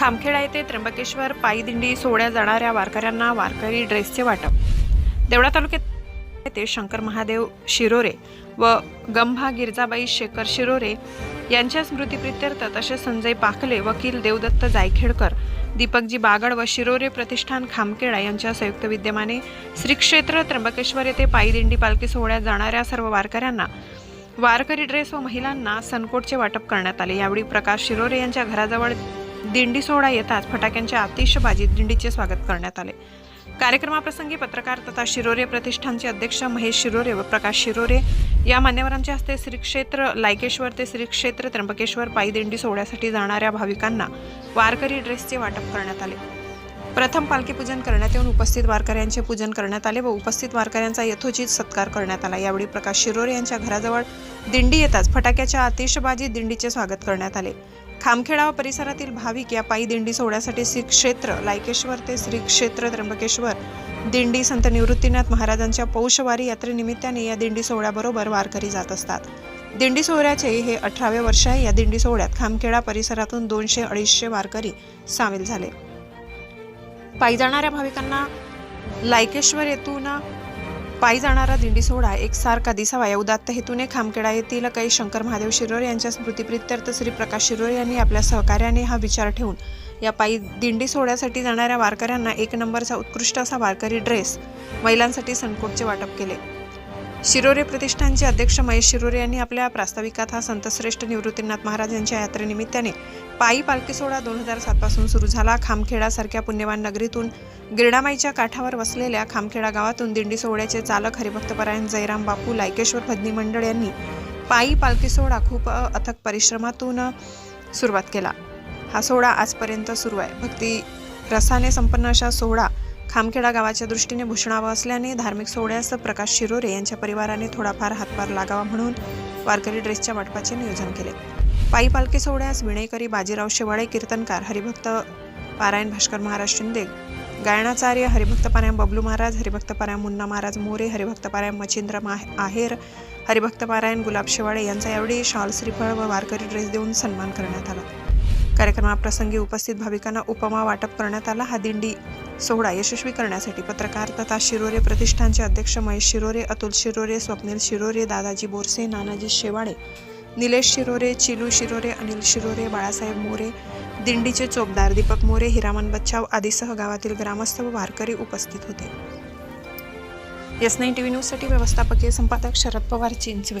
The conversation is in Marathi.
खामखेडा येथे त्र्यंबकेश्वर पायी दिंडी सोहळ्या जाणाऱ्या वारकऱ्यांना वारकरी ड्रेसचे वाटप. देवळा तालुक्यात येथे शंकर महादेव शिरोरे व गंभा गिरजाबाई शेखर शिरोरे यांच्या स्मृतीप्रित्यर्थ तसेच संजय पाखले वकील देवदत्त जायखेडकर दीपकजी बागड व शिरोरे प्रतिष्ठान खामखेडा यांच्या संयुक्त विद्यमाने श्रीक्षेत्र त्र्यंबकेश्वर येथे पायी दिंडी पालखी सोहळ्यात जाणाऱ्या सर्व वारकऱ्यांना वारकरी ड्रेस व महिलांना सनकोटचे वाटप करण्यात आले. यावेळी प्रकाश शिरोरे यांच्या घराजवळ दिंडी सोहळा येताच फटाक्यांच्या आतिषबाजीत दिंडीचे स्वागत करण्यात आले. कार्यक्रमाप्रसंगी पत्रकार तथा शिरोरे प्रतिष्ठानचे अध्यक्ष महेश शिरोरे व प्रकाश शिरोरे या मान्यवरांच्या हस्ते श्रीक्षेत्र लायकेश्वर ते श्रीक्षेत्र त्र्यंबकेश्वर पायी दिंडी सोहळ्यासाठी जाणाऱ्या भाविकांना वारकरी ड्रेसचे वाटप करण्यात आले. प्रथम पालखी पूजन करण्यात येऊन उपस्थित वारकऱ्यांचे पूजन करण्यात आले व उपस्थित वारकऱ्यांचा यथोचित सत्कार करण्यात आला. यावेळी प्रकाश शिरोरे यांच्या घराजवळ दिंडी येताच फटाक्याच्या आतिषबाजी दिंडीचे स्वागत करण्यात आले. खामखेडा परिसरातील भाविक या पायी दिंडी सोहळ्यासाठी श्री क्षेत्र लायकेश्वर ते श्री क्षेत्र त्र्यंबकेश्वर दिंडी संत निवृत्तीनाथ महाराजांच्या पौषवारी यात्रेनिमित्ताने या दिंडी सोहळ्याबरोबर वारकरी जात असतात. दिंडी सोहळ्याचे हे अठरावे वर्ष आहे. या दिंडी सोहळ्यात खामखेडा परिसरातून दोनशे अडीचशे वारकरी सामील झाले. पायी जाणाऱ्या भाविकांना लायकेश्वर येथून पायी जाणारा दिंडी सोहळा एकसारखा दिसावा. या उदात्त हेतूने खामखेडा येथील काही शंकर महादेव शिरोरे यांच्या स्मृतीप्रित्यर्थ श्री प्रकाश शिरोरे यांनी आपल्या सहकार्याने हा विचार ठेवून या पायी दिंडी सोहळ्यासाठी जाणाऱ्या वारकऱ्यांना एक नंबरचा उत्कृष्ट असा वारकरी ड्रेस महिलांसाठी सनकोटचे वाटप केले. शिरोरे प्रतिष्ठानचे अध्यक्ष महेश शिरोरे यांनी आपल्या प्रास्ताविकात हा संतश्रेष्ठ निवृत्तीनाथ महाराज यांच्या यात्रेनिमित्ताने पायी पालखी सोहळा दोन हजार सातपासून सुरू झाला. खामखेडासारख्या पुण्यवान नगरीतून गिरणामाईच्या काठावर वसलेल्या खामखेडा गावातून दिंडी सोहळ्याचे चालक हरिभक्तपरायण जयराम बापू लायकेश्वर भजनी मंडळ यांनी पायी पालखी सोहळा खूप अथक परिश्रमातून सुरुवात केला. हा सोहळा आजपर्यंत सुरू आहे. भक्ती रसाने संपन्न अशा सोहळा खामखेडा गावाच्या दृष्टीने भूषणावं असल्याने धार्मिक सोहळ्यास प्रकाश शिरोरे यांच्या परिवाराने थोडाफार हातभार लागावा म्हणून वारकरी ड्रेसच्या वाटपाचे नियोजन केले. पायी पालखी सोहळ्यास विणयकरी बाजीराव शेवाळे कीर्तनकार हरिभक्त पारायण भास्कर महाराज शिंदे गायनाचार्य हरिभक्त पारायण बबलू महाराज हरिभक्त पारायण मुन्ना महाराज मोरे हरिभक्त पारायण मच्छिंद्र आहेर हरिभक्त पारायण गुलाब शेवाळे यांचा यावेळी शाल श्रीफळ व वारकरी ड्रेस देऊन सन्मान करण्यात आला. कार्यक्रमाप्रसंगी उपस्थित भाविकांना उपमा वाटप करण्यात आला. हा दिंडी सोहळा यशस्वी करण्यासाठी पत्रकार तथा शिरोरे प्रतिष्ठानचे अध्यक्ष महेश शिरोरे अतुल शिरोरे स्वप्नील शिरोरे दादाजी बोरसे नानाजी शेवाळे निलेश शिरोरे चिलू शिरोरे अनिल शिरोरे बाळासाहेब मोरे दिंडीचे चोपदार दीपक मोरे हिरामन बच्चाव आदीसह गावातील ग्रामस्थ व वारकरी उपस्थित होते. एस नाईन टी व्ही न्यूजसाठी व्यवस्थापकीय संपादक शरद पवार चिंचवे.